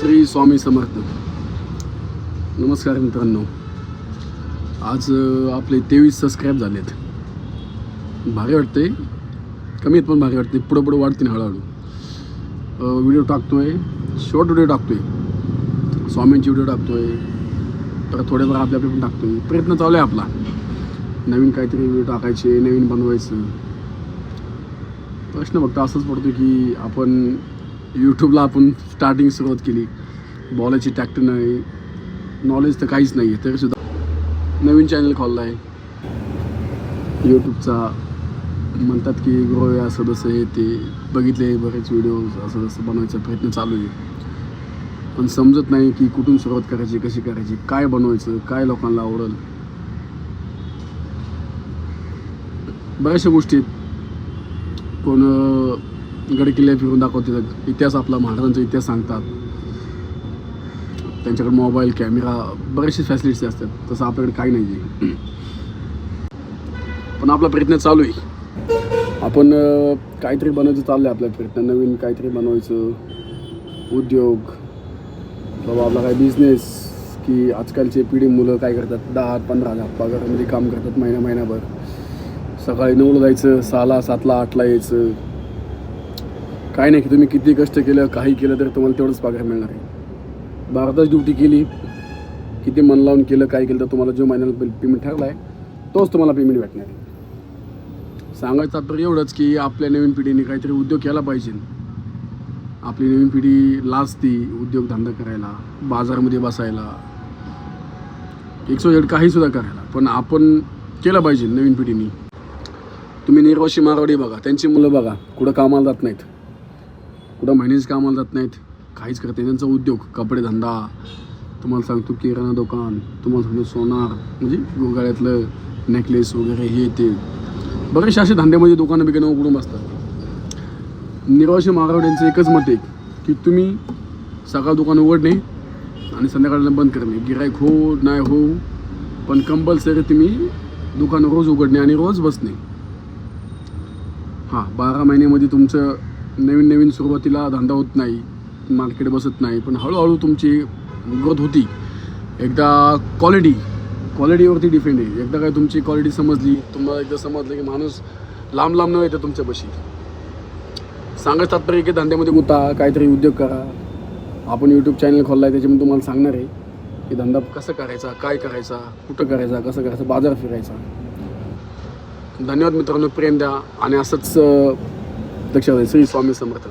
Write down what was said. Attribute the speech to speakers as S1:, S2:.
S1: श्री स्वामी समर्थ. नमस्कार मित्रांनो. आज आपले तेवीस सबस्क्राईब आहेत भारी वाटते कमी आहेत पण भारी वाटते पुढं पुढं वाढते हळूहळू. व्हिडिओ टाकतोय. शॉर्ट व्हिडिओ टाकतोय. स्वामींची व्हिडिओ टाकतोय. तर थोडेफार आपल्या आपले पण टाकतोय. प्रयत्न चालू आहे आपला. नवीन काहीतरी व्हिडिओ टाकायचे नवीन बनवायचं. प्रश्न फक्त असंच पडतो की आपण यूट्यूबला आपण स्टार्टिंग सुरुवात केली. बॉलाची टॅक्टर नाही. नॉलेज तर काहीच नाही आहे तरीसुद्धा नवीन चॅनल खोलला आहे यूट्यूबचा म्हणतात की ग्रो या असं तसं हे ते बघितले बरेच व्हिडिओज असं तसं बनवायचा प्रयत्न चालू आहे. पण समजत नाही की कुठून सुरुवात करायची कशी करायची काय बनवायचं काय लोकांना आवडेल. बऱ्याचशा गोष्टी आहेत. कोण गड किल्ले फिरून दाखवतात इतिहास आपला महाराजांचा इतिहास सांगतात. त्यांच्याकडे मोबाईल कॅमेरा बरेचसे फॅसिलिटीज असतात. तसं आपल्याकडे काही नाही आहे पण आपला प्रयत्न चालू आहे. आपण काहीतरी बनवायचं चाललं आहे आपला प्रयत्न. नवीन काहीतरी बनवायचं. उद्योग. बाबा आपला काय बिझनेस की आजकालचे पिढी मुलं काय करतात? दहा पंधरा हजार पगारामध्ये काम करतात महिना महिनाभर. सकाळी नऊला जायचं सहाला सातला आठला यायचं. काय नाही की तुम्ही किती कष्ट केलं काही केलं तर तुम्हाला तेवढंच पगार मिळणार आहे. भारतात ड्युटी केली किती मन लावून केलं काय केलं तर तुम्हाला जो महिन्याला पेमेंट ठरला आहे तोच तुम्हाला पेमेंट भेटणार आहे. सांगायचं तात्पर्य एवढंच की आपल्या नवीन पिढीने काहीतरी उद्योग केला पाहिजे. आपली नवीन पिढी लाजती उद्योगधंदा करायला बाजारामध्ये बसायला एकशे काहीसुद्धा करायला. पण आपण केलं पाहिजे नवीन पिढीने. तुम्ही निर्वाशी मारवाडी बघा त्यांची मुलं बघा कुठं कामाला जात नाहीत. कुठं महिन्याच कामाला जात नाहीत. काहीच करत नाही. त्यांचा उद्योग कपडे धंदा. तुम्हाला सांगतो किराणा दुकान तुम्हाला सांगतो सोनार म्हणजे गोगाळ्यातलं नेकलेस वगैरे हे ते. बरेचसे असे धंद्यामध्ये दुकानं बिकानं उघडून बसतात. निर्वाशी यांचं एकच मत आहे की तुम्ही सकाळ दुकान उघडणे आणि संध्याकाळला बंद करणे. गिरायक हो नाही हो पण कंपल्सरी तुम्ही दुकान रोज उघडणे आणि रोज बसणे. हां बारा महिन्यामध्ये तुमचं नवीन नवीन सुरुवातीला धंदा होत नाही मार्केट बसत नाही पण हळूहळू तुमची ग्रोथ होती. एकदा क्वालिटी क्वालिटीवरती डिपेंड आहे. एकदा काय तुमची क्वालिटी समजली तुम्हाला एकदा समजलं की माणूस लांब लांब न येतं तुमच्यापाशी सांगत तात्पर्य की धंद्यामध्ये गुता काहीतरी उद्योग करा. आपण यूट्यूब चॅनल खोलला आहे त्याच्यामध्ये तुम्हाला सांगणार आहे की धंदा कसा करायचा काय करायचा कुठं करायचा कसं करायचं बाजार फिरायचा. धन्यवाद मित्रांनो प्रेम द्या. आणि असंच अं, लक्षात आहे श्री स्वामी समर्थ